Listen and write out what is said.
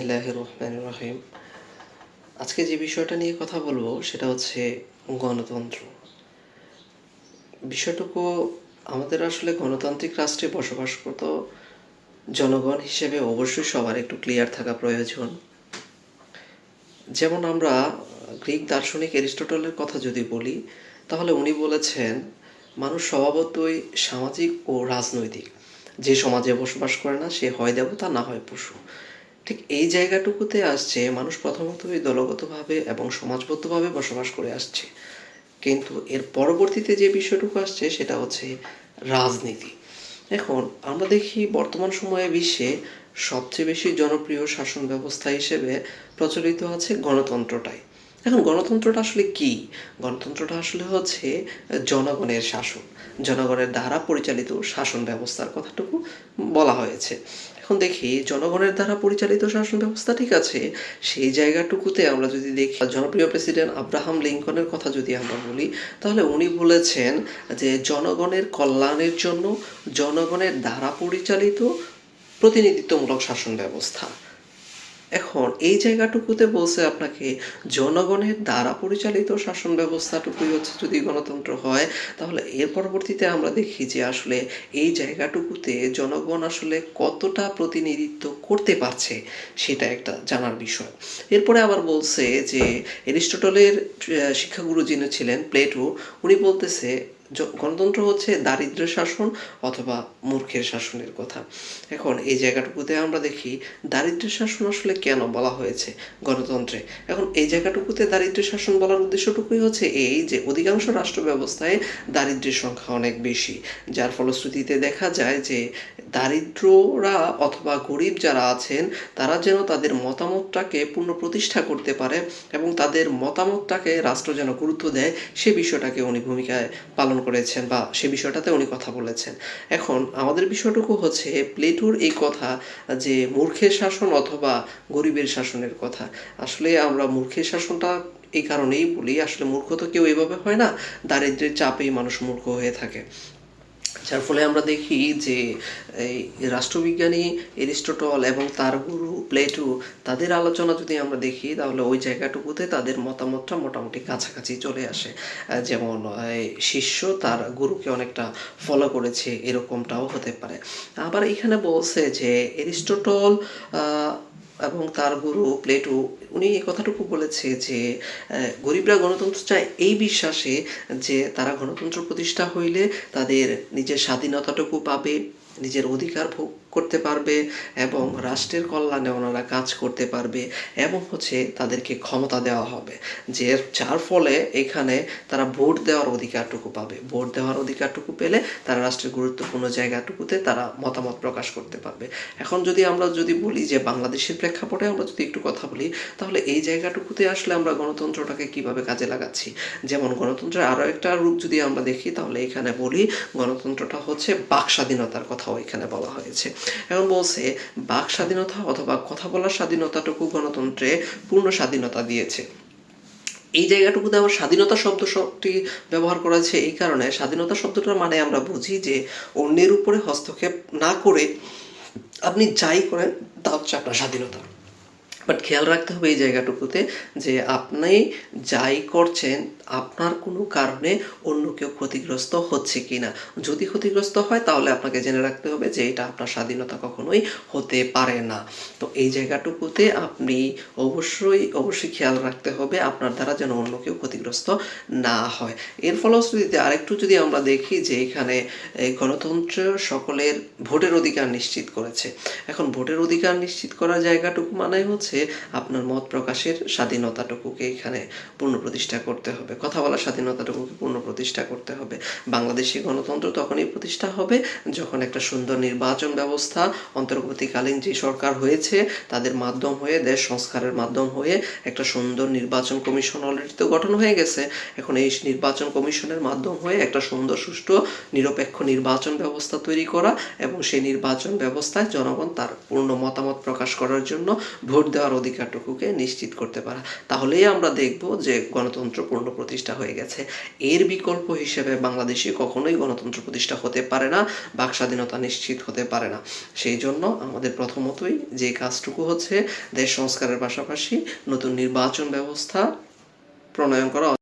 রহিম। আজকে যে বিষয়টা নিয়ে কথা বলব সেটা হচ্ছে গণতন্ত্র। বিষয়টুকু আমাদের আসলে গণতান্ত্রিক রাষ্ট্রে বসবাসরত জনগণ হিসেবে অবশ্যই সবার একটু ক্লিয়ার থাকা প্রয়োজন। যেমন আমরা গ্রিক দার্শনিক এরিস্টটলের কথা যদি বলি, তাহলে উনি বলেছেন, মানুষ স্বভাবতই সামাজিক ও রাজনৈতিক। যে সমাজে বসবাস করে না, সে হয় দেবতা, না হয় পশু। ঠিক এই জায়গাটুকুতে আসছে মানুষ প্রথমত প্রথমতই দলগতভাবে এবং সমাজবদ্ধভাবে বসবাস করে আসছে। কিন্তু এর পরবর্তীতে যে বিষয়টুকু আসছে সেটা হচ্ছে রাজনীতি। এখন আমরা দেখি বর্তমান সময়ে বিশ্বে সবচেয়ে বেশি জনপ্রিয় শাসন ব্যবস্থা হিসেবে প্রচলিত আছে গণতন্ত্রটাই। এখন গণতন্ত্রটা আসলে কি? গণতন্ত্রটা আসলে হচ্ছে জনগণের শাসন। জনগণের দ্বারা পরিচালিত শাসন ব্যবস্থার কথাটুকু বলা হয়েছে। এখন দেখি জনগণের দ্বারা পরিচালিত শাসন ব্যবস্থা ঠিক আছে। সেই জায়গাটুকুতে আমরা যদি দেখি, জনপ্রিয় প্রেসিডেন্ট আব্রাহাম লিঙ্কনের কথা যদি আমরা বলি, তাহলে উনি বলেছেন যে জনগণের কল্যাণের জন্য জনগণের দ্বারা পরিচালিত প্রতিনিধিত্বমূলক শাসন ব্যবস্থা। এখন এই জায়গাটুকুতে বলছে আপনাকে, জনগণের দ্বারা পরিচালিত শাসন ব্যবস্থাটুকুই হচ্ছে যদি গণতন্ত্র হয়, তাহলে এর পরবর্তীতে আমরা দেখি যে আসলে এই জায়গাটুকুতে জনগণ আসলে কতটা প্রতিনিধিত্ব করতে পারছে, সেটা একটা জানার বিষয়। এরপরে আবার বলছে যে এরিস্টটলের শিক্ষাগুরু যিনি ছিলেন, প্লেটো, উনি বলতেছে গণতন্ত্র হচ্ছে দারিদ্র্যের শাসন অথবা মূর্খের শাসনের কথা। এখন এই জায়গাটুকুতে আমরা দেখি দারিদ্র্যের শাসন আসলে কেন বলা হয়েছে গণতন্ত্রে? এখন এই জায়গাটুকুতে দারিদ্র্যের শাসন বলার উদ্দেশ্যটুকুই হচ্ছে এই যে, অধিকাংশ রাষ্ট্র ব্যবস্থায় দারিদ্র্যের সংখ্যা অনেক বেশি। যার ফলশ্রুতিতে দেখা যায় যে, দারিদ্ররা অথবা গরিব যারা আছেন, তারা যেন তাদের মতামতটাকে পূর্ণ প্রতিষ্ঠা করতে পারে এবং তাদের মতামতটাকে রাষ্ট্র যেন গুরুত্ব দেয়, সে বিষয়টাকে উনি ভূমিকায় পালন করেছেন বা সে বিষয়টাতে উনি কথা বলেছেন। এখন আমাদের বিষয়টুকু হচ্ছে প্লেটোর এই কথা যে মূর্খের শাসন অথবা গরিবের শাসনের কথা। আসলে আমরা মূর্খের শাসনটা এই কারণেই বলি, আসলে মূর্খ তো কেউ এভাবে হয় না দারিদ্রের চাপেই মানুষ মূর্খ হয়ে থাকে। যার ফলে আমরা দেখি যে, এই রাষ্ট্রবিজ্ঞানী এরিস্টটল এবং তার গুরু প্লেটো তাদের আলোচনা যদি আমরা দেখি, তাহলে ওই জায়গাটুকুতে তাদের মতামতটা মোটামুটি কাছাকাছি চলে আসে। যেমন শিষ্য তার গুরুকে অনেকটা ফলো করেছে, এরকমটাও হতে পারে। আবার এখানে বলছে যে, এরিস্টটল এবং তার গুরু প্লেটো, উনি এই কথাটুকু বলেছে যে গরিবরা গণতন্ত্র চায় এই বিশ্বাসে যে তারা গণতন্ত্র প্রতিষ্ঠা হইলে তাদের নিজের স্বাধীনতাটুকু পাবে। নিজের অধিকার ভোগ করতে পারবে এবং রাষ্ট্রের কল্যাণে ওনারা কাজ করতে পারবে এবং হচ্ছে তাদেরকে ক্ষমতা দেওয়া হবে। যে যার ফলে এখানে তারা ভোট দেওয়ার অধিকারটুকু পাবে। ভোট দেওয়ার অধিকারটুকু পেলে তারা রাষ্ট্রের গুরুত্বপূর্ণ জায়গাটুকুতে তারা মতামত প্রকাশ করতে পারবে। এখন যদি আমরা যদি বলি যে বাংলাদেশের প্রেক্ষাপটে আমরা যদি একটু কথা বলি, তাহলে এই জায়গাটুকুতে আসলে আমরা গণতন্ত্রটাকে কীভাবে কাজে লাগাচ্ছি? যেমন গণতন্ত্রের আরও একটা রূপ যদি আমরা দেখি, তাহলে এখানে বলি গণতন্ত্রটা হচ্ছে বাক স্বাধীনতার কথাও এখানে বলা হয়েছে। এখন বলছে, বাক স্বাধীনতা অথবা কথা বলার স্বাধীনতাটুকু গণতন্ত্রে পূর্ণ স্বাধীনতা দিয়েছে। এই জায়গাটুকুতে আমার স্বাধীনতা শব্দ শব্দটি ব্যবহার করা হয়েছে এই কারণে স্বাধীনতা শব্দটার মানে আমরা বুঝি যে অন্যের উপরে হস্তক্ষেপ না করে আপনি যাই করেন তা হচ্ছে আপনার স্বাধীনতা। বাট খেয়াল রাখতে হবে এই জায়গাটুকুতে যে আপনি যাই করছেন, আপনার কোনো কারণে অন্য কেউ ক্ষতিগ্রস্ত হচ্ছে কি না যদি ক্ষতিগ্রস্ত হয়, তাহলে আপনাকে জেনে রাখতে হবে যে এটা আপনার স্বাধীনতা কখনোই হতে পারে না। তো এই জায়গাটুকুতে আপনি অবশ্যই অবশ্যই খেয়াল রাখতে হবে আপনার দ্বারা যেন অন্য কেউ ক্ষতিগ্রস্ত না হয়। এর ফলশ্রুতিতে আরেকটু যদি আমরা দেখি যে এখানে গণতন্ত্র সকলের ভোটের অধিকার নিশ্চিত করেছে। এখন ভোটের অধিকার নিশ্চিত করার জায়গাটুকু মানে হচ্ছে আপনার মত প্রকাশের স্বাধীনতাটুকুকে এখানে পূর্ণ প্রতিষ্ঠা করতে হবে। কথা বলার স্বাধীনতাটুকুকে পূর্ণ প্রতিষ্ঠা করতে হবে। বাংলাদেশি গণতন্ত্র তখনই প্রতিষ্ঠা হবে যখন একটা সুন্দর নির্বাচন ব্যবস্থা, অন্তর্বর্তীকালীন যে সরকার হয়েছে, তাদের মাধ্যম হয়ে, দেশ সংস্কারের মাধ্যম হয়ে একটা সুন্দর নির্বাচন কমিশন অলরেডি তো গঠন হয়ে গেছে। এখন এই নির্বাচন কমিশনের মাধ্যম হয়ে একটা সুন্দর, সুষ্ঠু, নিরপেক্ষ নির্বাচন ব্যবস্থা তৈরি করা এবং সেই নির্বাচন ব্যবস্থায় জনগণ তার পূর্ণ মতামত প্রকাশ করার জন্য ভোট দেওয়ার অধিকারটুকুকে নিশ্চিত করতে পারা। তাহলেই আমরা দেখব যে গণতন্ত্র পূর্ণ প্রতিষ্ঠা হয়ে গেছে। এর বিকল্প হিসেবে বাংলাদেশে কখনোই গণতন্ত্র প্রতিষ্ঠা হতে পারে না, বাক স্বাধীনতা নিশ্চিত হতে পারে না। সেই জন্য আমাদের প্রথমতই যে কাজটুকু হচ্ছে, দেশ সংস্কারের পাশাপাশি নতুন নির্বাচন ব্যবস্থা প্রণয়ন করা